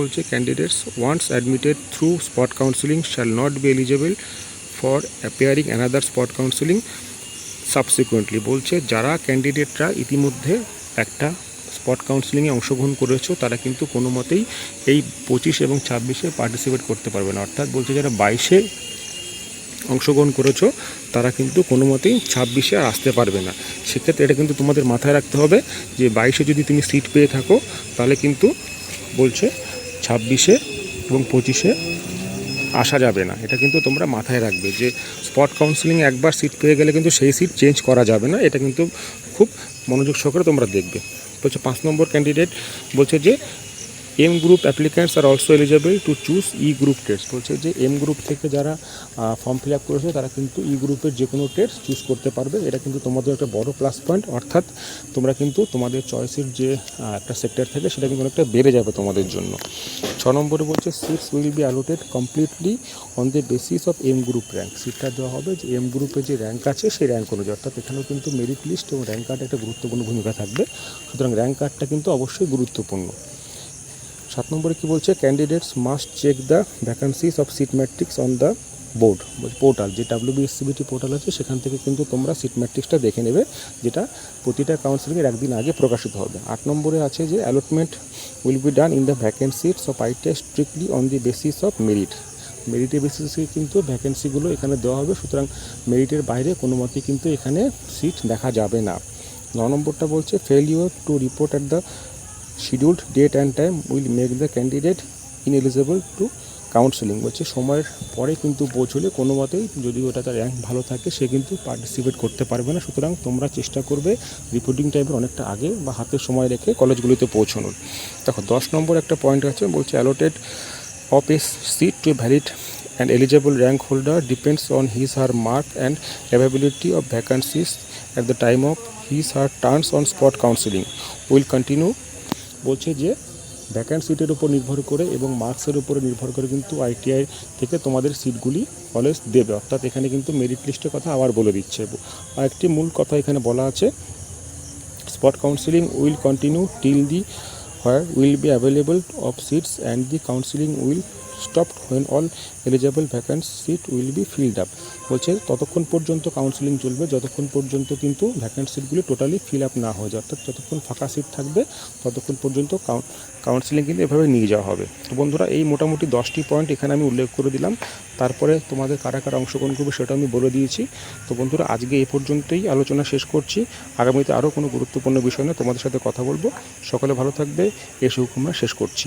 বলছে candidates once admitted through spot counselling shall not be eligible for appearing another spot counselling subsequently বলছে, যারা ক্যান্ডিডেটরা ইতিমধ্যে একটা spot কাউন্সিলিংয়ে অংশগ্রহণ করেছ, তারা কিন্তু কোনো মতেই এই পঁচিশ এবং ছাব্বিশে পার্টিসিপেট করতে পারবে না। অর্থাৎ বলছে, যারা বাইশে অংশগ্রহণ করেছ, তারা কিন্তু কোনো মতেই ছাব্বিশে আর আসতে পারবে না। সেক্ষেত্রে এটা কিন্তু তোমাদের মাথায় রাখতে হবে যে বাইশে যদি তুমি সিট পেয়ে থাকো, তাহলে কিন্তু বলছে ছাব্বিশে এবং পঁচিশে আসা যাবে না। এটা কিন্তু তোমরা মাথায় রাখবে যে স্পট কাউন্সিলিং একবার সিট পেয়ে গেলে কিন্তু সেই সিট চেঞ্জ করা যাবে না। এটা কিন্তু খুব মনোযোগ সহকারে তোমরা দেখবে। বলছে পাঁচ নম্বর ক্যান্ডিডেট বলছে যে M group applicants are also eligible to choose E group test বলছে যে এম গ্রুপ থেকে যারা ফর্ম ফিল আপ করেছে, তারা কিন্তু ই গ্রুপের যে কোনো টেস্ট চুজ করতে পারবে। এটা কিন্তু তোমাদের একটা বড় প্লাস পয়েন্ট অর্থাৎ তোমরা কিন্তু তোমাদের চয়েসের যে একটা সেক্টর থাকে, সেটা কিন্তু অনেকটা বেড়ে যাবে তোমাদের জন্য। ছ নম্বরে বলছে seats will be allotted completely on the basis of M group rank সিটটা দেওয়া হবে যে এম গ্রুপে যে র্যাঙ্ক আছে, সেই র্যাঙ্ক অনুযায়ী। অর্থাৎ এখানেও কিন্তু মেরিট লিস্ট এবং র্যাঙ্ক কার্ড একটা গুরুত্বপূর্ণ ভূমিকা থাকবে। সুতরাং র্যাঙ্ক কার্ডটা কিন্তু অবশ্যই গুরুত্বপূর্ণ। সাত নম্বরে কি বলছে? Candidates must check the vacancies of seat matrix on the board portal যে ডাব্লিউবিএসসিবিটি পোর্টাল আছে, সেখান থেকে কিন্তু তোমরা সিট ম্যাট্রিক্সটা দেখে নেবে, যেটা প্রতিটা কাউন্সিলিংয়ের একদিন আগে প্রকাশিত হবে। আট নম্বরে আছে যে allotment will be done in the vacancies of I test strictly on the basis of merit মেরিটের বেসিসে কিন্তু ভ্যাকেন্সিগুলো এখানে দেওয়া হবে, সুতরাং মেরিটের বাইরে কোনো মতেই কিন্তু এখানে সিট দেখা যাবে না। ন নম্বরটা বলছে failure to report at the scheduled date and time will make the candidate ineligible to counselling বলছে, সময়ের পরে কিন্তু পৌঁছলে কোনো মতেই যদি ওটা তার র্যাঙ্ক ভালো থাকে, সে কিন্তু পার্টিসিপেট করতে পারবে না। সুতরাং তোমরা চেষ্টা করবে রিপোর্টিং টাইমের অনেকটা আগে বা হাতে সময় রেখে কলেজগুলিতে পৌঁছানোর। দেখো, দশ নম্বর একটা পয়েন্ট আছে, বলছে allotted of a seat to valid and eligible rank holder depends on his her mark and availability of vacancies at the time of his her turns on spot counselling will continue বলছে যে vacant সিটের উপর নির্ভর করে এবং মার্কসের উপরে নির্ভর করে কিন্তু আইটিআই থেকে তোমাদের সিটগুলি কলেজ দেবে। অর্থাৎ এখানে কিন্তু মেরিট লিস্টের কথা আবার বলে দিচ্ছে। আর একটি মূল কথা এখানে বলা আছে spot counselling will continue till the where will be available of seats and the counselling will stop when all eligible vacant seat will be filled up বলছে, ততক্ষণ পর্যন্ত কাউন্সিলিং চলবে, যতক্ষণ পর্যন্ত কিন্তু ভ্যাকেন্ট সিটগুলি টোটালি ফিল আপ না হয়ে যায়, অর্থাৎ যতক্ষণ ফাঁকা সিট থাকবে, ততক্ষণ পর্যন্ত কাউন্সিলিং কিন্তু এভাবে নিয়ে যাওয়া হবে। তো বন্ধুরা, এই মোটামুটি দশটি পয়েন্ট এখানে আমি উল্লেখ করে দিলাম। তারপরে তোমাদের কারা কারা অংশগ্রহণ করবে সেটা আমি বলে দিয়েছি। তো বন্ধুরা, আজকে এ পর্যন্তই আলোচনা শেষ করছি। আগামীতে আরও কোনো গুরুত্বপূর্ণ বিষয় নিয়ে তোমাদের সাথে কথা বলব। সকলে ভালো থাকবে এই শুভকামনা শেষ করছি।